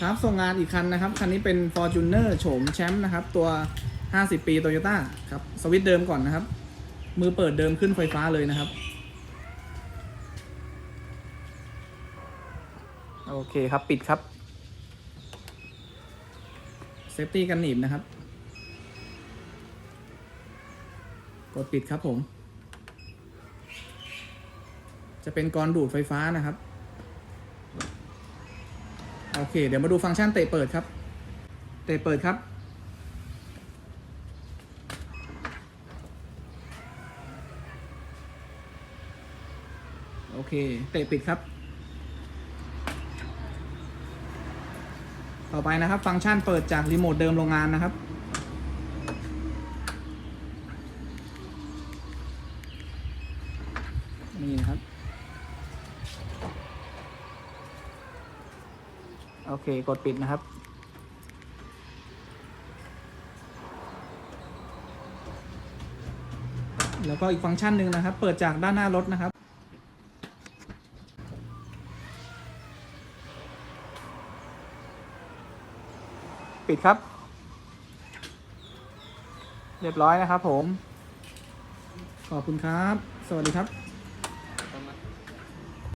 ครับส่งงานอีกคันนะครับ คันนี้เป็น Fortuner โฉมแชมป์นะครับ ตัว 50 ปี Toyota ครับ สวิตเดิมก่อนนะครับ มือเปิดเดิมขึ้นไฟฟ้าเลยนะครับ โอเคครับปิดครับเซฟตี้กันหนีบนะครับ กดปิดครับผม จะเป็นกรดูดไฟฟ้านะครับ โอเค เดี๋ยวมาดูฟังก์ชันเตะเปิดครับ เตะเปิดครับ โอเค เตะปิดครับ ต่อไปนะครับ ฟังก์ชันเปิดจากรีโมทเดิมโรงงานนะครับนี่นะครับ โอเค กดปิดนะครับ แล้วก็อีกฟังก์ชันหนึ่งนะครับ เปิดจากด้านหน้ารถนะครับ ปิดครับ เรียบร้อยนะครับผม ขอบคุณครับ สวัสดีครับ